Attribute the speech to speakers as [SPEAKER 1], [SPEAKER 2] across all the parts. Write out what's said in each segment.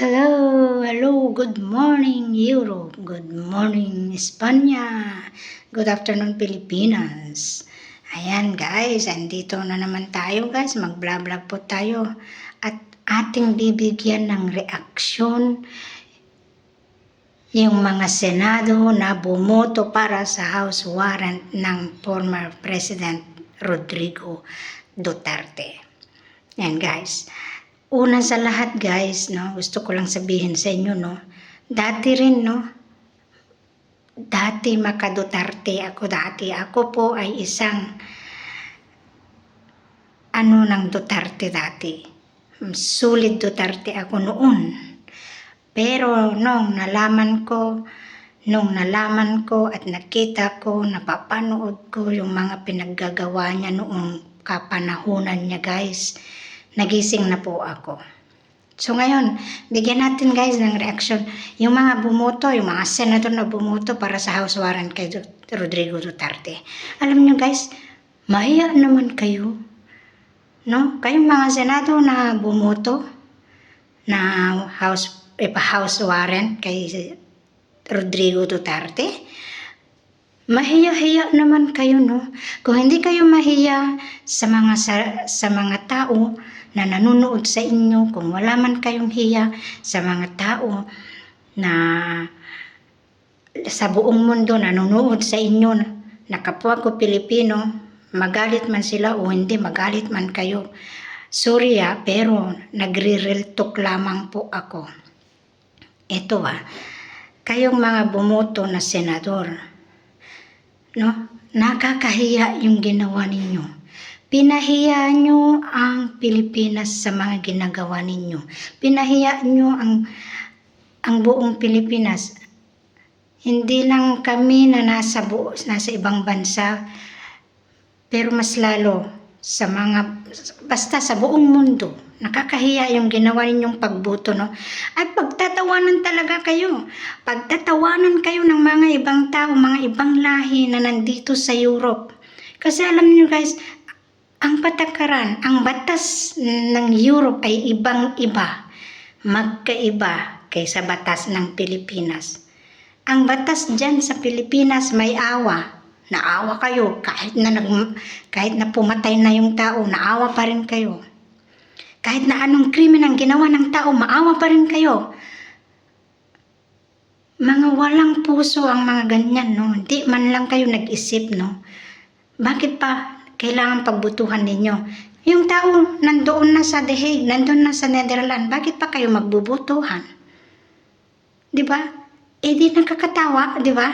[SPEAKER 1] Hello, hello, good morning Europe, good morning Espanya, good afternoon Pilipinas. Ayan guys, andito na naman tayo guys, mag-vlog po tayo at ating bibigyan ng reaksyon yung mga senado na bumoto para sa House Warrant ng former President Rodrigo Duterte. Yan guys. Una sa lahat guys, no, gusto ko lang sabihin sa inyo, no, dati rin, no, dati makadutarte ako dati. Ako po ay isang ano ng Duterte dati. Sulit Duterte ako noon. Pero nung nalaman ko, nung nalaman ko at nakita ko, napapanood ko yung mga pinaggagawa niya noong kapanahunan niya guys, nagising na po ako. So ngayon, bigyan natin guys ng reaction. Yung mga bumoto, yung mga senador na bumoto para sa House Warrant kay Rodrigo Duterte. Alam nyo guys, mahiya naman kayo. No? Kayong mga senado na bumoto na House, ipa-House Warrant kay Rodrigo Duterte, mahiya-hiya naman kayo, no? Kung hindi kayo mahiya sa mga sa, sa mga tao na nanonood sa inyo, kung wala man kayong hiya sa mga tao na sa buong mundo nanonood sa inyo na kapwa ko Pilipino, magalit man sila o hindi magalit man kayo. Sorry ah, pero nagre-real lamang po ako. Ito ah, kayong mga bumoto na senador, no? Nakakahiya yung ginawa ninyo. Pinahiya nyo Pilipinas sa mga ginagawa ninyo. Pinahiya nyo ang, ang buong Pilipinas. Hindi lang kami na nasa, buo, nasa ibang bansa, pero mas lalo sa mga, basta sa buong mundo, nakakahiya yung ginawa ninyong pagbuto, no? At pagtatawanan talaga kayo. Pagtatawanan kayo ng mga ibang tao, mga ibang lahi na nandito sa Europe. Kasi alam niyo guys, ang patakaran, ang batas ng Europe ay ibang-iba, magkaiba kaysa batas ng Pilipinas. Ang batas dyan sa Pilipinas may awa. Naawa kayo kahit na nag, kahit na pumatay na yung tao, naawa pa rin kayo. Kahit na anong krimen ang ginawa ng tao, maawa pa rin kayo. Mga walang puso ang mga ganyan, no? Hindi man lang kayo nag-isip, no? Bakit pa kailangan pagbutuhan ninyo? Yung tao nandoon na sa The Hague, nandoon na sa Netherlands, bakit pa kayo magbubutuhan? Di ba? Eh di nakakatawa, di ba?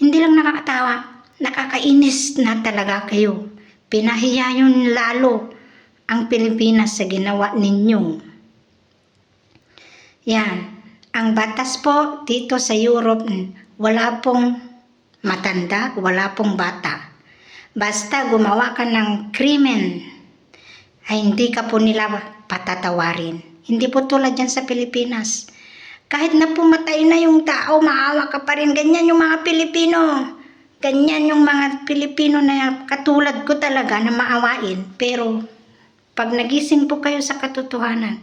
[SPEAKER 1] Hindi lang nakakatawa, nakakainis na talaga kayo. Pinahiya yun lalo ang Pilipinas sa ginawa ninyo. Yan. Ang batas po dito sa Europe, wala pong matanda, wala pong bata. Basta gumawa ka ng krimen, ay hindi ka po nila patatawarin. Hindi po tulad yan sa Pilipinas. Kahit na pumatay na yung tao, maawa ka pa rin. Ganyan yung mga Pilipino. Ganyan yung mga Pilipino na katulad ko talaga na maawain. Pero pag nagising po kayo sa katotohanan,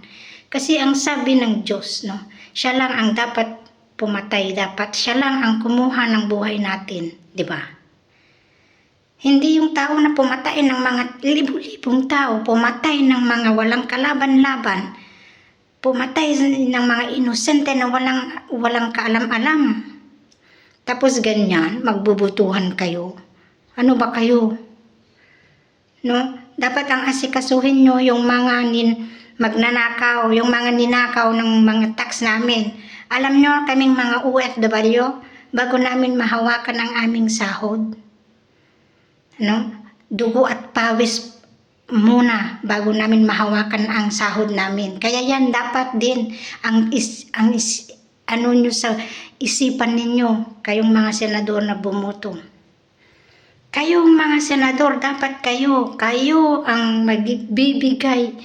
[SPEAKER 1] kasi ang sabi ng Diyos, no, siya lang ang dapat pumatay, dapat siya lang ang kumuha ng buhay natin, di ba? Hindi yung tao na pumatay ng mga libu-libong tao, pumatay ng mga walang kalaban-laban, pumatay ng mga inosente na walang, walang kaalam-alam. Tapos ganyan, magbubutuhan kayo. Ano ba kayo? No? Dapat ang asikasuhin nyo yung mga nin, magnanakaw, yung mga ninakaw ng mga tax namin. Alam nyo, kaming mga OFW, bago namin mahawakan ang aming sahod, no? dugo at pawis muna bago namin mahawakan ang sahod namin. Kaya yan dapat din ang is, ang is, ano nyo sa isipan ninyo, kayong mga senador na bumoto. Kayong mga senador, dapat kayo, kayo ang magbibigay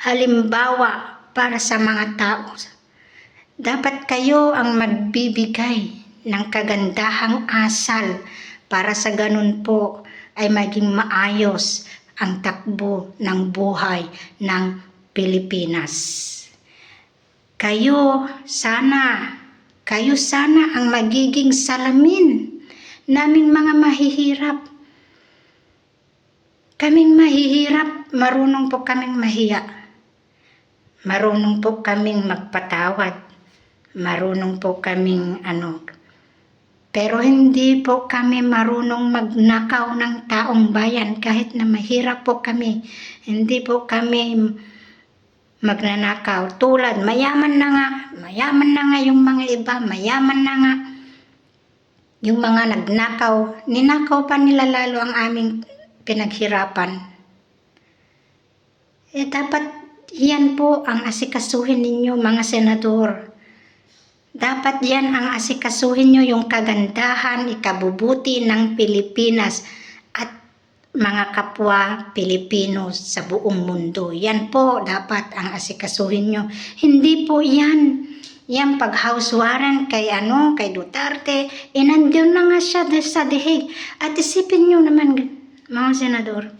[SPEAKER 1] halimbawa para sa mga tao. Dapat kayo ang magbibigay ng kagandahang asal para sa ganun po ay maging maayos ang takbo ng buhay ng Pilipinas. kayo sana, kayo sana ang magiging salamin naming mga mahihirap. Kaming mahihirap, marunong po kaming mahiya. Marunong po kaming magpatawad. Marunong po kaming ano. Pero hindi po kami marunong magnakaw ng taong bayan kahit na mahirap po kami. Hindi po kami magnanakaw. Tulad, mayaman na nga. Mayaman na nga yung mga iba. Mayaman na nga. Yung mga nagnakaw. Ninakaw pa nila lalo ang aming pinaghirapan. Eh, dapat yan po ang asikasuhin ninyo mga senador. Dapat yan ang asikasuhin nyo yung kagandahan, ikabubuti ng Pilipinas at mga kapwa Pilipino sa buong mundo. Yan po dapat ang asikasuhin nyo. Hindi po yan. Yan pag house kay ano, kay Duterte, nandiyon na nga siya sa dihig. At isipin nyo naman, mga senador,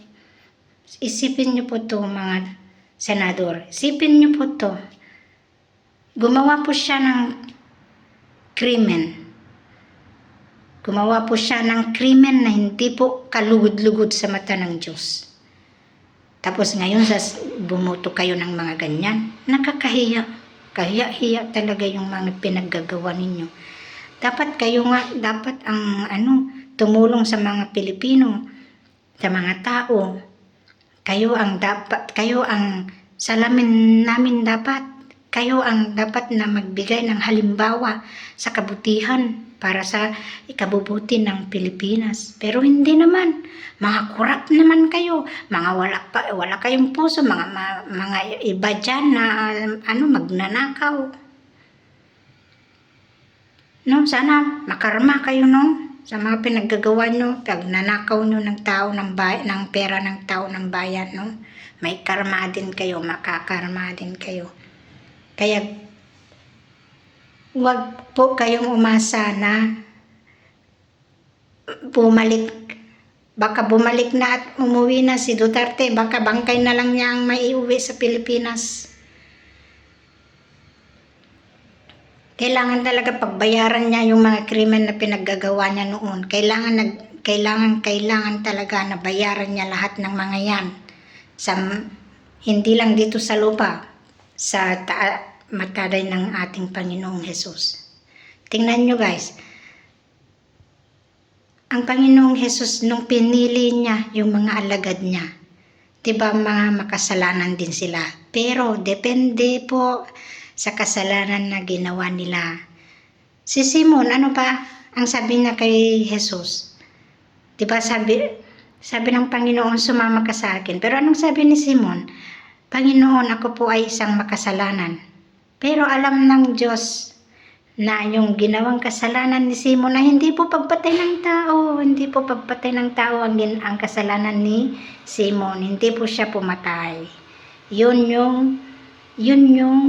[SPEAKER 1] isipin nyo po to mga senador. Isipin nyo po to. Gumawa po siya ng krimen. Gumawa po siya ng krimen na hindi po kalugod-lugod sa mata ng Diyos. Tapos ngayon, sas bumuto kayo ng mga ganyan, nakakahiya. Kahiya-hiya talaga yung mga pinaggagawa ninyo. Dapat kayo nga, dapat ang ano, tumulong sa mga Pilipino, sa mga tao. Kayo ang dapat, kayo ang salamin namin dapat. Kayo ang dapat na magbigay ng halimbawa sa kabutihan para sa ikabubuti ng Pilipinas. Pero hindi naman. Mga kurap naman kayo. Mga wala, pa, wala kayong puso. Mga, ma- mga iba dyan na ano, magnanakaw. No, sana makarma kayo no sa mga pinaggagawa nyo, pag nanakaw nyo ng tao ng, bay- ng pera ng tao ng bayan, no? may karma din kayo, makakarma din kayo. Kaya, huwag po kayong umasa na bumalik, baka bumalik na at umuwi na si Duterte, baka bangkay na lang niya ang maiuwi sa Pilipinas. Kailangan talaga pagbayaran niya yung mga krimen na pinaggagawa niya noon. Kailangan nag kailangan kailangan talaga na bayaran niya lahat ng mga yan. Sa hindi lang dito sa lupa, sa ta- mataday ng ating Panginoong Hesus. Tingnan nyo guys, ang Panginoong Hesus nung pinili niya yung mga alagad niya, 'di ba mga makasalanan din sila. Pero depende po sa kasalanan na ginawa nila. Si Simon, ano pa ang sabi niya kay Jesus? 'Di ba sabi sabi ng Panginoon, sumama ka sa akin. Pero anong sabi ni Simon? Panginoon, ako po ay isang makasalanan. Pero alam ng Diyos na yung ginawang kasalanan ni Simon na hindi po pagpatay ng tao, hindi po pagpatay ng tao ang, ang kasalanan ni Simon, hindi po siya pumatay. Yun yung yun yung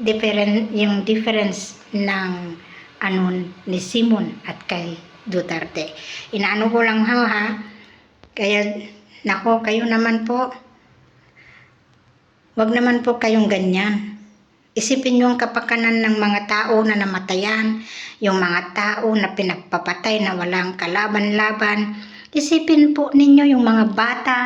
[SPEAKER 1] different yung difference ng ano ni Simon at kay Duterte. Inaano ko lang ho ha. Kaya nako kayo naman po. Wag naman po kayong ganyan. Isipin niyo ang kapakanan ng mga tao na namatayan, yung mga tao na pinagpapatay na walang kalaban-laban. Isipin po ninyo yung mga bata,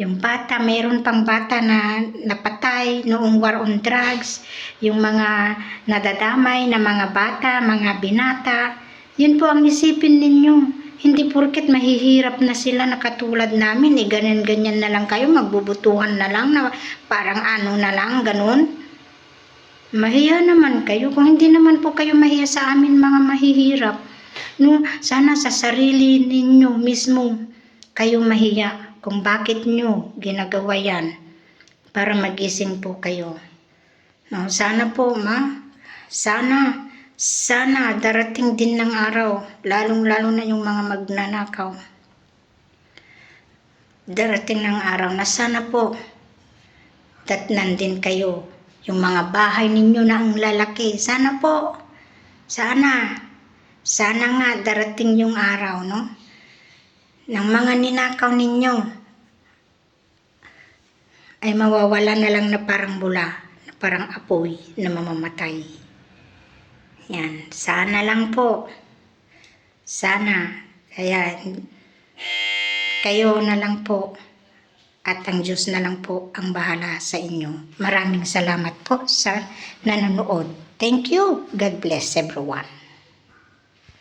[SPEAKER 1] yung bata, mayroon pang bata na napatay noong war on drugs, yung mga nadadamay na mga bata, mga binata. Yun po ang isipin ninyo. Hindi porket mahihirap na sila na katulad namin, eh ganyan-ganyan na lang kayo, magbubutuhan na lang, na parang ano na lang, ganun. Mahiya naman kayo. Kung hindi naman po kayo mahiya sa amin mga mahihirap, no, sana sa sarili ninyo mismo kayo mahiya kung bakit nyo ginagawa yan para magising po kayo. No, sana po, ma. Sana, sana darating din ng araw, lalong-lalo na yung mga magnanakaw. Darating ng araw na sana po, tatnan din kayo. Yung mga bahay ninyo na ang lalaki. Sana po. Sana. Sana nga darating yung araw, no? Ng mga ninakaw ninyo ay mawawala na lang na parang bula. Na parang apoy na mamamatay. Yan, sana lang po. Sana. Kaya, kayo na lang po. At ang Diyos na lang po ang bahala sa inyo. Maraming salamat po sa nanonood. Thank you. God bless everyone.